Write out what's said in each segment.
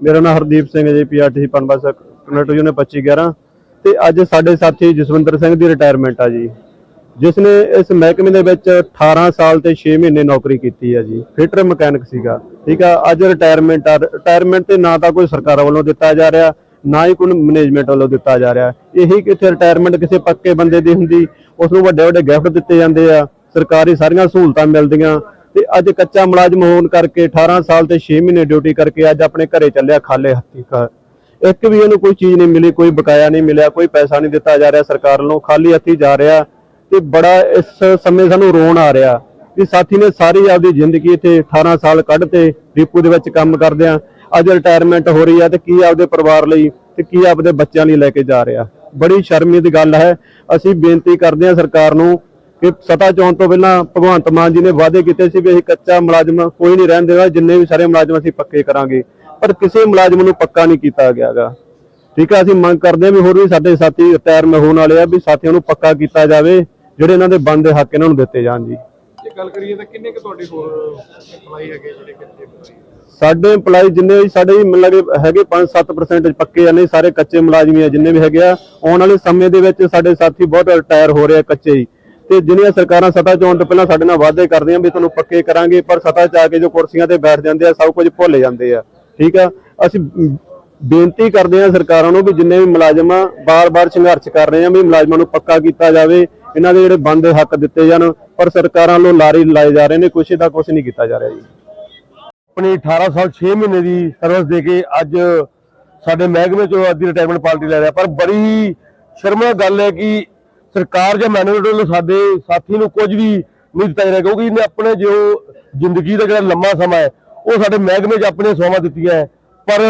ਮੇਰਾ ਨਾਮ Hardeep Singh ji PRTC Punbus connector ਯੂਨੇ 2511 ਤੇ ਅੱਜ ਸਾਡੇ ਸਾਥੀ ਜਸਵਿੰਦਰ ਸਿੰਘ ਦੀ ਰਿਟਾਇਰਮੈਂਟ ਆ ਜੀ। ਜਿਸ ਨੇ ਇਸ ਮਹਿਕਮੇ ਦੇ ਵਿੱਚ 18 ਸਾਲ ਤੇ 6 ਮਹੀਨੇ ਨੌਕਰੀ ਕੀਤੀ ਹੈ ਜੀ। ਫਿਟਰ ਮਕੈਨਿਕ ਸੀਗਾ, ਠੀਕ ਆ? ਅੱਜ ਰਿਟਾਇਰਮੈਂਟ ਆ। ਰਿਟਾਇਰਮੈਂਟ ਤੇ ਨਾ ਤਾਂ ਕੋਈ ਸਰਕਾਰ ਵੱਲੋਂ ਦਿੱਤਾ ਜਾ ਰਿਹਾ, ਨਾ ਹੀ ਕੋਈ ਮੈਨੇਜਮੈਂਟ ਵੱਲੋਂ ਦਿੱਤਾ ਜਾ ਰਿਹਾ। ਇਹੀ ਕਿਥੇ ਰਿਟਾਇਰਮੈਂਟ ਕਿਸੇ ਪੱਕੇ ਬੰਦੇ ਦੀ ਹੁੰਦੀ ਉਸ ਨੂੰ ਵੱਡੇ ਵੱਡੇ ਗਿਫਟ ਦਿੱਤੇ ਜਾਂਦੇ ਆ। ਸਰਕਾਰੀ ਸਾਰੀਆਂ ਸਹੂਲਤਾਂ ਮਿਲਦੀਆਂ। ਤੇ ਅੱਜ ਕੱਚਾ ਮੁਲਾਜ਼ਮ ਹੋਣ ਕਰਕੇ 18 ਸਾਲ ਤੇ 6 ਮਹੀਨੇ ਡਿਊਟੀ ਕਰਕੇ ਅੱਜ ਆਪਣੇ ਘਰੇ ਚੱਲਿਆ ਖਾਲੇ ਹੱਥੀ ਘਰ। ਇੱਕ ਵੀ ਇਹਨੂੰ ਕੋਈ ਚੀਜ਼ ਨਹੀਂ ਮਿਲੀ, ਕੋਈ ਬਕਾਇਆ ਨਹੀਂ ਮਿਲਿਆ, ਕੋਈ ਪੈਸਾ ਨਹੀਂ ਦਿੱਤਾ ਜਾ ਰਿਹਾ ਸਰਕਾਰ ਵੱਲੋਂ, ਖਾਲੀ ਹੱਥੀ ਜਾ ਰਿਹਾ ਤੇ ਬੜਾ ਇਸ ਸਮੇਂ ਸਾਨੂੰ ਰੋਣ ਆ ਰਿਹਾ ਵੀ ਸਾਥੀ ਨੇ ਸਾਰੀ ਆਪਦੀ ਜ਼ਿੰਦਗੀ ਇੱਥੇ 18 ਸਾਲ ਕੱਢ ਤੇ ਡੀਪੂ ਦੇ ਵਿੱਚ ਕੰਮ ਕਰਦਿਆਂ ਅੱਜ ਰਿਟਾਇਰਮੈਂਟ ਹੋ ਰਹੀ ਆ ਤੇ ਕੀ ਆਪਦੇ ਪਰਿਵਾਰ ਲਈ ਤੇ ਕੀ ਆਪਦੇ ਬੱਚਿਆਂ ਲਈ ਲੈ ਕੇ ਜਾ ਰਿਹਾ। ਬੜੀ ਸ਼ਰਮੀ ਦੀ ਗੱਲ ਹੈ। ਅਸੀਂ ਬੇਨਤੀ ਕਰਦੇ ਹਾਂ ਸਰਕਾਰ ਨੂੰ ਕਿ ਸਤਾ ਚੋਣ ਤੋਂ ਪਹਿਲਾਂ ਭਗਵੰਤ ਮਾਨ ਜੀ ਨੇ ਵਾਅਦੇ ਕੀਤੇ ਸੀ ਵੀ ਅਸੀਂ ਕੱਚਾ ਮੁਲਾਜ਼ਮ ਕੋਈ ਨਹੀਂ ਰਹਿਣ ਦੇਣਾ ਜਿੰਨੇ ਵੀ ਸਾਰੇ ਮੁਲਾਜ਼ਮ ਅਸੀਂ ਪੱਕੇ ਕਰਾਂਗੇ। ਪਰ ਕਿਸੇ ਮੁਲਾਜ਼ਮ ਨੂੰ ਪੱਕਾ ਨਹੀਂ ਕੀਤਾ ਗਿਆਗਾ ਠੀਕ ਹੈ ਅਸੀਂ ਮੰਗ ਕਰਦੇ ਹਾਂ ਵੀ ਹੋਰ ਵੀ ਸਾਡੇ ਸਾਥੀ ਰਿਟਾਇਰ ਹੋਣ ਵਾਲੇ ਆ ਵੀ ਸਾਥੀਆਂ ਨੂੰ ਪੱਕਾ ਕੀਤਾ ਜਾਵੇ ਜਿਹੜੇ ਇਹਨਾਂ ਦੇ ਬਣਦੇ ਹੱਕ ਇਹਨਾਂ ਨੂੰ ਦਿੱਤੇ ਜਾਣ ਜੀ। ਜੇ ਗੱਲ ਕਰੀਏ ਤਾਂ ਕਿੰਨੇ ਕੁ ਤੁਹਾਡੇ ਹੋਰ EMPLOYE ਹੈਗੇ ਜਿਹੜੇ ਕੱਚੇ EMPLOYE? ਸਾਡੇ EMPLOYE ਜਿੰਨੇ ਵੀ ਸਾਡੇ ਮਤਲਬ ਕਿ ਹੈਗੇ 5-7% ਪੱਕੇ ਆ ਨਹੀਂ ਸਾਰੇ ਕੱਚੇ ਮੁਲਾਜ਼ਮ ਹੀ ਆ ਜਿੰਨੇ ਵੀ ਹੈਗੇ ਆ ਆਉਣ ਵਾਲੇ ਸਮੇਂ ਦੇ ਵਿੱਚ ਸਾਡੇ ਸਾਥੀ ਬਹੁਤ ਰਿਟਾਇਰ ਹੋ ਰਹੇ ਆ ਕੱਚੇ ਹੀ। ਤੇ ਜਿਹੜੀਆਂ ਸਰਕਾਰਾਂ ਸਤਾ ਚ ਆਉਣ ਤੋਂ ਪਹਿਲਾਂ ਸਾਡੇ ਨਾਲ ਵਾਅਦੇ ਕਰਦੀਆਂ ਵੀ ਤੁਹਾਨੂੰ ਪੱਕੇ ਕਰਾਂਗੇ, ਪਰ ਸਤਾ ਚ ਆ ਕੇ ਜੋ ਕੁਰਸੀਆਂ ਤੇ ਬੈਠ ਜਾਂਦੇ ਆ, ਸਭ ਕੁਝ ਭੁੱਲ ਜਾਂਦੇ ਆ। ਠੀਕ ਆ? ਅਸੀਂ ਬੇਨਤੀ ਕਰਦੇ ਆ ਸਰਕਾਰਾਂ ਨੂੰ ਵੀ ਜਿੰਨੇ ਵੀ ਮੁਲਾਜ਼ਮ ਆ ਬਾਰ-ਬਾਰ ਸੰਘਰਸ਼ ਕਰ ਰਹੇ ਆ, ਵੀ ਮੁਲਾਜ਼ਮਾਂ ਨੂੰ ਪੱਕਾ ਕੀਤਾ ਜਾਵੇ, ਇਹਨਾਂ ਦੇ ਜਿਹੜੇ ਬਣਦੇ ਹੱਕ ਦਿੱਤੇ ਜਾਣ, ਪਰ ਸਰਕਾਰਾਂ ਵੱਲੋਂ ਲਾਰੇ ਲਾਏ ਜਾ ਰਹੇ ਨੇ, ਕੁਛ ਦਾ ਕੁਛ ਨਹੀਂ ਕੀਤਾ ਜਾ ਰਿਹਾ ਜੀ। ਆਪਣੀ 18 ਸਾਲ 6 ਮਹੀਨੇ ਦੀ ਸਰਵਿਸ ਦੇ ਕੇ ਅੱਜ ਸਾਡੇ ਮਹਿਕਮੇ ਚੋਂ ਅੱਜ ਰਿਟਾਇਰਮੈਂਟ ਪਾਰਟੀ ਲੈ ਰਿਹਾ, ਪਰ ਬੜੀ ਹੀ ਸ਼ਰਮਨਾਕ ਗੱਲ ਹੈ ਕਿ ਸਰਕਾਰ ਜਾਂ ਮੈਨੇਜਮੈਂਟ ਵੱਲੋਂ ਸਾਡੇ ਸਾਥੀ ਨੂੰ ਕੁਝ ਵੀ ਨਹੀਂ ਦਿੱਤਾ ਜਾ ਰਿਹਾ, ਕਿਉਂਕਿ ਇਹਨੇ ਆਪਣੇ ਜੋ ਜ਼ਿੰਦਗੀ ਦਾ ਜਿਹੜਾ ਲੰਮਾ ਸਮਾਂ ਹੈ, ਉਹ ਸਾਡੇ ਮਹਿਕਮੇ 'ਚ ਆਪਣੀਆਂ ਸੇਵਾਵਾਂ ਦਿੱਤੀਆਂ ਹੈ। ਪਰ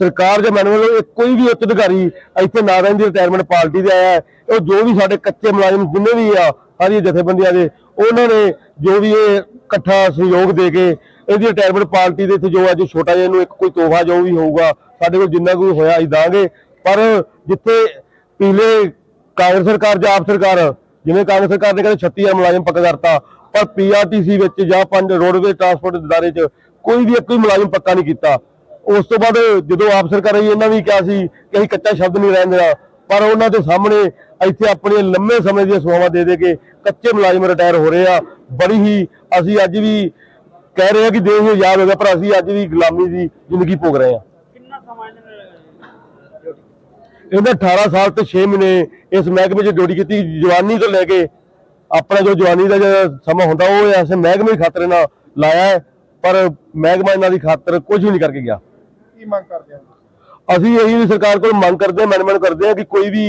ਸਰਕਾਰ ਜਾਂ ਮੈਨੇਜਮੈਂਟ ਵੱਲੋਂ ਕੋਈ ਵੀ ਉੱਚ ਅਧਿਕਾਰੀ ਇੱਥੇ ਨਾ ਰਹਿੰਦੀ ਰਿਟਾਇਰਮੈਂਟ ਪਾਰਟੀ ਦੇ ਆਇਆ ਹੈ। ਉਹ ਜੋ ਵੀ ਸਾਡੇ ਕੱਚੇ ਮੁਲਾਜ਼ਮ ਜਿੰਨੇ ਵੀ ਆ, ਸਾਰੀਆਂ ਜਥੇਬੰਦੀਆਂ ਦੇ, ਉਹਨਾਂ ਨੇ ਜੋ ਵੀ ਇਹ ਇਕੱਠਾ ਸਹਿਯੋਗ ਦੇ ਕੇ ਇਹਦੀ ਰਿਟਾਇਰਮੈਂਟ ਪਾਰਟੀ ਦੇ ਇੱਥੇ ਜੋ ਅੱਜ ਛੋਟਾ ਜਿਹਾ ਨੂੰ ਇੱਕ ਕੋਈ ਤੋਹਫਾ ਜੋ ਵੀ ਹੋਊਗਾ, ਸਾਡੇ ਕੋਲ ਜਿੰਨਾ ਕੋਈ ਹੋਇਆ ਅਸੀਂ ਦਾਂਗੇ। ਪਰ ਜਿੱਥੇ ਪਿਛਲੇ ਕਾਂਗਰਸ ਸਰਕਾਰ ਜਾਂ ਆਪ ਸਰਕਾਰ, ਜਿਵੇਂ ਕਾਂਗਰਸ ਸਰਕਾਰ ਨੇ ਕਹਿੰਦੇ 36 ਮੁਲਾਜ਼ਮ ਪੱਕਾ ਕਰਤਾ, ਪਰ ਪੀਆਰਟੀਸੀ ਵਿੱਚ ਜਾਂ ਪੰਜ ਰੋਡਵੇ ਟਰਾਂਸਪੋਰਟ ਅਦਾਰੇ 'ਚ ਕੋਈ ਵੀ ਇੱਕ ਮੁਲਾਜ਼ਮ ਪੱਕਾ ਨਹੀਂ ਕੀਤਾ। ਉਸ ਤੋਂ ਬਾਅਦ ਜਦੋਂ ਆਪ ਸਰਕਾਰ ਆਈ, ਇਹਨਾਂ ਵੀ ਕਿਹਾ ਸੀ ਕਿ ਅਸੀਂ ਕੱਚਾ ਸ਼ਬਦ ਨਹੀਂ ਰਹਿਣ ਦੇਣਾ, ਪਰ ਉਹਨਾਂ ਦੇ ਸਾਹਮਣੇ ਇੱਥੇ ਆਪਣੀਆਂ ਲੰਮੇ ਸਮੇਂ ਦੀਆਂ ਸੇਵਾਵਾਂ ਦੇ ਦੇ ਕੇ ਕੱਚੇ ਮੁਲਾਜ਼ਮ ਰਿਟਾਇਰ ਹੋ ਰਹੇ ਆ। ਬੜੀ ਹੀ ਅਸੀਂ ਅੱਜ ਵੀ ਕਹਿ ਰਹੇ ਆ ਕਿ ਦੇਸ਼ ਆਜ਼ਾਦ ਹੋ ਗਿਆ ਪਰ ਅਸੀਂ ਅੱਜ ਵੀ ਗੁਲਾਮੀ ਦੀ ਜ਼ਿੰਦਗੀ ਭੋਗ ਰਹੇ ਆ ਕਿੰਨਾ ਸਮਾਂ ਇਹਨਾਂ ਨੇ ਇਹਨੇ 18 ਸਾਲ ਤੇ 6 ਮਹੀਨੇ ਇਸ ਮਹਿਕਮੇ 'ਚ ਡਿਊਟੀ ਕੀਤੀ। ਜਵਾਨੀ ਤੋਂ ਲੈ ਕੇ ਆਪਣਾ ਜੋ ਜਵਾਨੀ ਦਾ ਸਮਾਂ ਹੁੰਦਾ ਉਹ ਐਸੇ ਮਹਿਕਮੇ ਖਾਤਰ ਨਾਲ ਲਾਇਆ ਪਰ ਮਹਿਕਮਾ ਇਹਨਾਂ ਦੀ ਖਾਤਰ ਕੁਝ ਵੀ ਨਹੀਂ ਕਰਕੇ ਗਿਆ। ਕੀ ਮੰਗ ਕਰਦੇ ਆ ਅਸੀਂ ਇਹੀ ਸਰਕਾਰ ਕੋਲ ਮੰਗ ਕਰਦੇ ਹਾਂ ਮੈਨੇਜਮੈਂਟ ਕਰਦੇ ਹਾਂ ਕਿ ਕੋਈ ਵੀ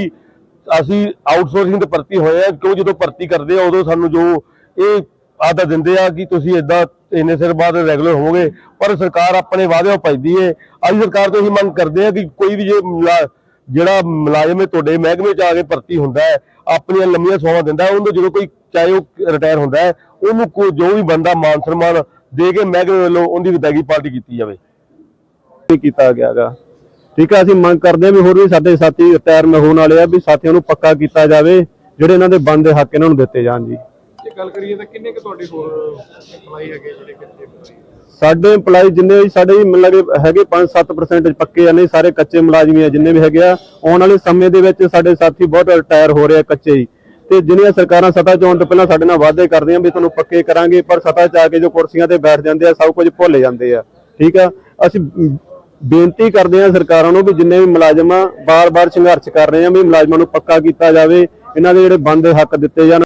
ਅਸੀਂ ਆਊਟਸੋਰਸਿੰਗ ਤੇ ਭਰਤੀ ਹੋਏ ਆ ਕਿਉਂ ਜਦੋਂ ਭਰਤੀ ਕਰਦੇ ਆ ਉਦੋਂ ਸਾਨੂੰ ਜੋ ਇਹ ਆਦਤ ਦਿੰਦੇ ਆ ਕਿ ਤੁਸੀਂ ਇਦਾਂ ਇੰਨੇ ਸਿਰ ਬਾਅਦ ਰੈਗੂਲਰ ਹੋਵੋਗੇ। ਪਰ ਸਰਕਾਰ ਆਪਣੇ ਵਾਅਦੇ ਭਜਦੀ ਏ ਅਸੀਂ ਸਰਕਾਰ ਤੋਂ ਇਹੀ ਮੰਗ ਕਰਦੇ ਆ ਕਿ ਕੋਈ ਵੀ ਜੇ ਜਿਹੜਾ ਮੁਲਾਜ਼ਮ ਹੈ ਤੁਹਾਡੇ ਮਹਿਕਮੇ ਚ ਆ ਕੇ ਭਰਤੀ ਹੁੰਦਾ ਹੈ ਆਪਣੀਆਂ ਲੰਮੀਆਂ ਸੇਵਾਵਾਂ ਦਿੰਦਾ ਹੈ, ਉਹਨੂੰ ਜਦੋਂ ਕੋਈ ਚਾਹੇ ਉਹ ਰਿਟਾਇਰ ਹੁੰਦਾ ਹੈ ਉਹਨੂੰ ਕੋ- ਜੋ ਵੀ ਬੰਦਾ ਮਾਨ ਸਨਮਾਨ ਦੇ ਕੇ ਮਹਿਕਮੇ ਵੱਲੋਂ ਉਹਦੀ ਵਿਦਾਇਗੀ ਪਾਰਟੀ ਕੀਤੀ ਜਾਵੇ। ਨਹੀਂ ਕੀਤਾ ਗਿਆਗਾ ਠੀਕ ਹੈ ਅਸੀਂ ਮੰਗ ਕਰਦੇ ਹਾਂ ਵੀ ਹੋਰ ਵੀ ਸਾਡੇ ਸਾਥੀ ਰਿਟਾਇਰ ਮੈਂ ਹੋਣ ਵਾਲੇ ਆ ਵੀ ਸਾਥੀਆਂ ਨੂੰ ਪੱਕਾ ਕੀਤਾ ਜਾਵੇ ਜਿਹੜੇ ਇਹਨਾਂ ਦੇ ਬਣਦੇ ਹੱਕ ਇਹਨਾਂ ਨੂੰ ਦਿੱਤੇ ਜਾਣ ਜੀ। ਜੇ ਗੱਲ ਕਰੀਏ ਤਾਂ ਕਿੰਨੇ ਕੁ ਤੁਹਾਡੇ ਹੋਰ EMPLOYE ਹੈਗੇ ਜਿਹੜੇ EMPLOYE? ਸਾਡੇ EMPLOYE ਜਿੰਨੇ ਵੀ ਸਾਡੇ ਵੀ ਮਤਲਬ ਕਿ ਹੈਗੇ 5-7% ਪੱਕੇ ਆ, ਨਹੀਂ ਸਾਰੇ ਕੱਚੇ ਮੁਲਾਜ਼ਮ ਆ ਜਿੰਨੇ ਵੀ ਹੈਗੇ ਆ, ਆਉਣ ਵਾਲੇ ਸਮੇਂ ਦੇ ਵਿੱਚ ਸਾਡੇ ਸਾਥੀ ਬਹੁਤ ਰਿਟਾਇਰ ਹੋ ਰਹੇ ਆ ਕੱਚੇ ਹੀ। ਤੇ ਜਿਹੜੀਆਂ ਸਰਕਾਰਾਂ ਸਤਾ ਚ ਆਉਣ ਤੋਂ ਪਹਿਲਾਂ ਸਾਡੇ ਨਾਲ ਵਾਅਦੇ ਕਰਦੀਆਂ ਵੀ ਤੁਹਾਨੂੰ ਪੱਕੇ ਕਰਾਂਗੇ, ਪਰ ਸਤਾ ਚ ਆ ਕੇ ਜੋ ਕੁਰਸੀਆਂ ਤੇ ਬੈਠ ਜਾਂਦੇ ਆ, ਸਭ ਕੁਝ ਭੁੱਲ ਜਾਂਦੇ ਆ। ਠੀਕ ਆ? ਅਸੀਂ ਬੇਨਤੀ ਕਰਦੇ ਹਾਂ ਸਰਕਾਰਾਂ ਨੂੰ ਵੀ ਜਿੰਨੇ ਵੀ ਮੁਲਾਜ਼ਮ ਆ ਬਾਰ-ਬਾਰ ਸੰਘਰਸ਼ ਕਰ ਰਹੇ ਆ, ਵੀ ਮੁਲਾਜ਼ਮਾਂ ਨੂੰ ਪੱਕਾ ਕੀਤਾ ਜਾਵੇ, ਇਹਨਾਂ ਦੇ ਜਿਹੜੇ ਬੰਦ ਹੱਕ ਦਿੱਤੇ ਜਾਣ।